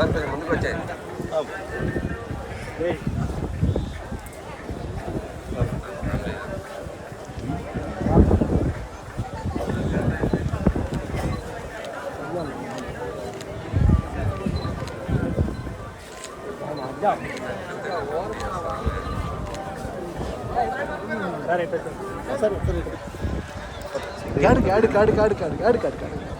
Sir కొంచెం ముందుకు వచ్చాయి காடு காடு காடு காடு காடு காடு காடு காடு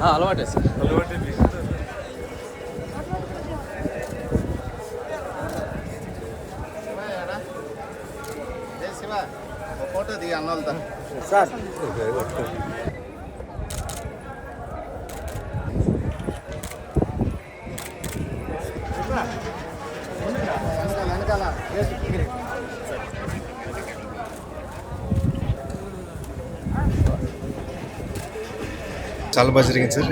ಹಾಂ ಅಲವಾಟೆ ಸರ್. ಅಲವಾಟೆ ಫೋಟೋ ದಿ ಅನ್ನೋಲ್ದ ಸರ್. వెనకాల వెనకాల చాలా బాగా జరిగింది సార్.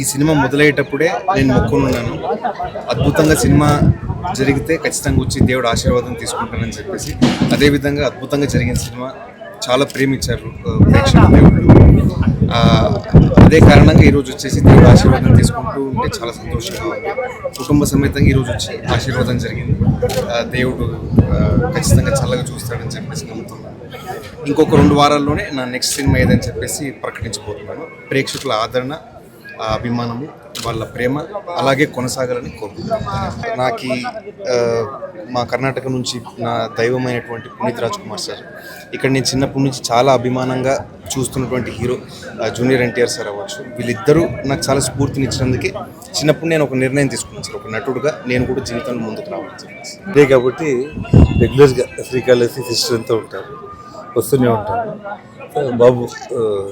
ఈ సినిమా మొదలయ్యేటప్పుడే నేను మొక్కునున్నాను. అద్భుతంగా సినిమా జరిగితే ఖచ్చితంగా వచ్చి దేవుడు ఆశీర్వాదం తీసుకుంటానని చెప్పేసి అదేవిధంగా అద్భుతంగా జరిగిన సినిమా చాలా ప్రేమించారు ప్రేక్షకులు దేవుడు అదే కారణంగా ఈరోజు వచ్చేసి దేవుడు ఆశీర్వాదం తీసుకుంటూ ఉంటే చాలా సంతోషంగా ఉంది. కుటుంబ సమేతంగా ఈరోజు వచ్చి ఆశీర్వాదం జరిగింది. దేవుడు ఖచ్చితంగా చల్లగా చూస్తాడని చెప్పేసి నమ్ముతున్నాను. ఇంకొక రెండు వారాల్లోనే నా నెక్స్ట్ సినిమా ఏదని చెప్పేసి ప్రకటించబోతున్నాను. ప్రేక్షకుల ఆదరణ అభిమానము వాళ్ళ ప్రేమ అలాగే కొనసాగాలని కోరుకుంటున్నాను. నాకు ఈ, మా కర్ణాటక నుంచి నా దైవమైనటువంటి పునీత్ రాజ్ కుమార్ సార్ ఇక్కడ నేను చిన్నప్పటి నుంచి చాలా అభిమానంగా చూస్తున్నటువంటి హీరో జూనియర్ ఎన్టీఆర్ సార్ అవ్వచ్చు. వీళ్ళిద్దరూ నాకు చాలా స్ఫూర్తినిచ్చినందుకే చిన్నప్పుడు నేను ఒక నిర్ణయం తీసుకున్నాను సార్. ఒక నటుడుగా నేను కూడా జీవితంలో ముందుకు రావాలి సార్ కాబట్టి రెగ్యులర్గా శ్రీకాళహస్తి సిస్టర్ అంతా ఉంటారు. వస్తూనే ఉంటారు. బాబు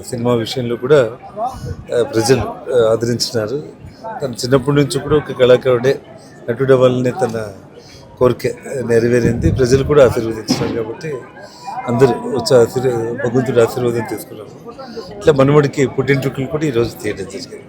సినిమా విషయంలో కూడా ప్రజలు ఆదరించినారు. తను చిన్నప్పటి నుంచి కూడా ఒక కళాకారుడే. నటుడు అవ్వాలనే తన కోరిక నెరవేరింది. ప్రజలు కూడా ఆశీర్వదించినారు కాబట్టి అందరూ వచ్చి ఆశీర్వ భగవంతుడి ఆశీర్వాదం తీసుకున్నారు. ఇట్లా మనవడికి పుట్టింటికలు కూడా ఈరోజు తీయడం జరిగింది.